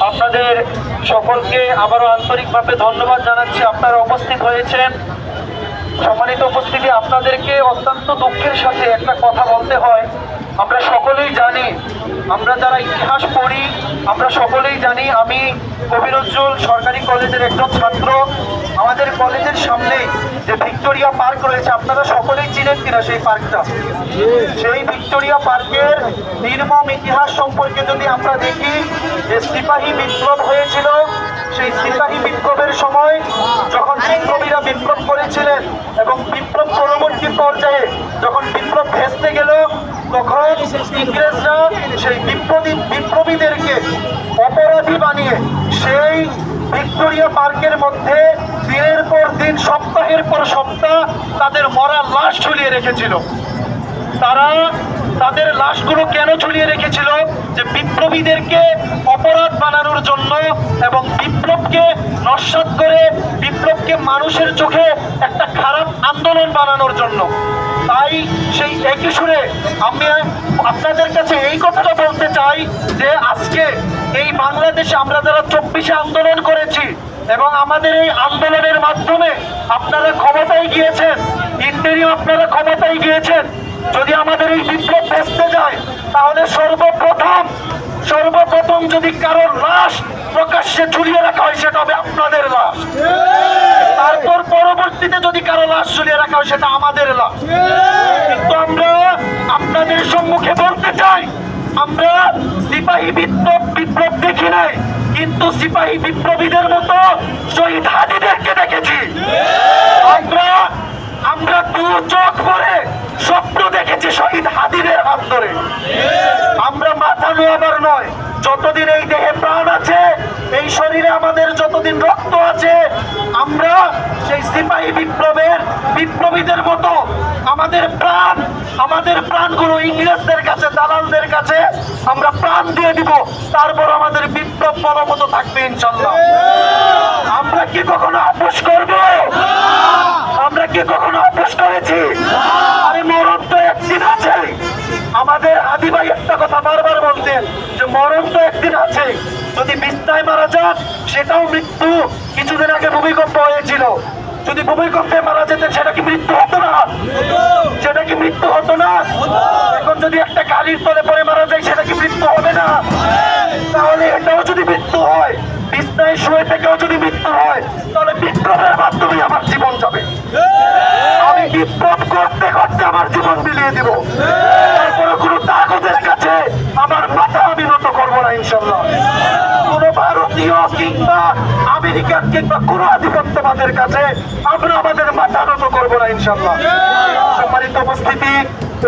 আপনাদের সকলকে আবারও আন্তরিকভাবে ধন্যবাদ জানাচ্ছি। আপনারা উপস্থিত হয়েছেন। সম্মানিত উপস্থিতি, আপনাদেরকে অত্যন্ত দুঃখের সাথে একটা কথা বলতে হয়। আমরা সকলেই জানি, আমরা যারা ইতিহাস পড়ি, আমরা সকলেই জানি আমি কবিরজ্জ্বল সরকারি কলেজের একজন ছাত্র। আমাদের কলেজের সামনেই যে ভিক্টোরিয়া পার্ক রয়েছে, আপনারা সকলেই চিনেন কিনা সেই পার্কটা? সেই ভিক্টোরিয়া পার্কের নির্মম ইতিহাস সম্পর্কে যদি আমরা দেখি, যে সিপাহী বিপ্লব হয়েছিল, সেই সিপাহী বিপ্লবের সময় যখন বিপ্লবীরা বিপ্লব করেছিলেন এবং বিপ্লব পরবর্তী পর্যায়ে যখন বিপ্লব ভেস্তে গেল, তখন ইংরেজরা সেই বিপ্লবী বিপ্লবীদেরকে অপরাধী বানিয়ে সেই ভিক্টোরিয়া পার্কের মধ্যে দিনের পর দিন, সপ্তাহের পর সপ্তাহ তাদের মরা লাশ ঝুলিয়ে রেখেছিল। তারা তাদের লাশগুলো কেন ঝুলিয়ে রেখেছিল? যে বিপ্লবীদেরকে অপরাধ বানানোর জন্য এবং বিপ্লবকে নস্বাত করে, বিপ্লবকে মানুষের চোখে একটা খারাপ আন্দোলন বানানোর জন্য। তাই সেই একই সুরে আমি আপনাদের কাছে এই কথাটা বলতে চাই যে আজকে এই বাংলাদেশে আমরা যারা চব্বিশে আন্দোলন করেছি এবং আমাদের এই আন্দোলনের মাধ্যমে আপনারা ক্ষমতায় গিয়েছেন ইন্টারিও আপনারা ক্ষমতায় গিয়েছেন। যদি আমাদের এই বিপ্লব ভেস্তে যায়, তাহলে সর্বপ্রথম সর্বপ্রথম যদি কারোর লাশ প্রকাশ্যে ঝুলিয়ে রাখা হয়, সেটা হবে আপনাদের লাশ। তারপর পরবর্তীতে যদি কারও লাশ ঝুলিয়ে রাখা হয়, সেটা আমাদের লাশ। কিন্তু আমরা আপনাদের সম্মুখে বলতে চাই আমরা সিপাহী বিপ্লব বিপ্লব দেখি নাই, কিন্তু সিপাহী বিপ্লবীদের মতো শহীদ হাদিদেরকে দেখেছি। আমরা আমরা দু চোখ করে স্বপ্ন দেখেছি শহীদ হাদিদের হাত ধরে আমরা মাথা নয় যতদিন এই দেহে প্রাণ আছে, এই শরীরে আমাদের যতদিন রক্ত আছে, আমরা সেই সিপাহী বিপ্লবের বিপ্লবীদের মতো আমাদের প্রাণ, আমাদের প্রাণগুলো ইংরেজদের কাছে, দালালদের কাছে আমরা প্রাণ দিয়ে দিব। তারপর আমাদের বিপ্লব বলবৎ থাকবে ইনশাল্লাহ আমরা কি কখনো আপোষ করব? আমরা কি কখনো আপোষ করেছি? আরে মরণ তো একদিন আছে আমাদের আদি ভাই একটা কথা বারবার বলতেন যে মরণ তো একদিন আছে। যদি বিস্তায় মারা যান, সেটাও মৃত্যু। কিছুদিন আগে ভূমিকম্প হয়েছিল। যদি ভূমিকম্পে মারা যেতেন, সেটা কি মৃত্যু হতো না? সেটা কি মৃত্যু হতো না? এখন যদি একটা গাড়ির তলে পরে মারা যায়, সেটা কি মৃত্যু হবে না? তাহলে এটাও যদি মৃত্যু হয়, বিস্তায় শুয়ে থেকেও যদি মৃত্যু হয়, তাহলে বিপ্লবের মাধ্যমে আমার জীবন যাবে। আমি বিপ্লব করতে করতে আমার জীবন বিলিয়ে দিব। তারপরে কোনো মাথা আমি নত করব কোন ভারতীয় কিংবা আমেরিকান কিংবা কোন আধিপত্যবাদের কাছে আমরা আমাদের মাথা নত করব না ইনশাল্লাহ সম্মানিত উপস্থিতি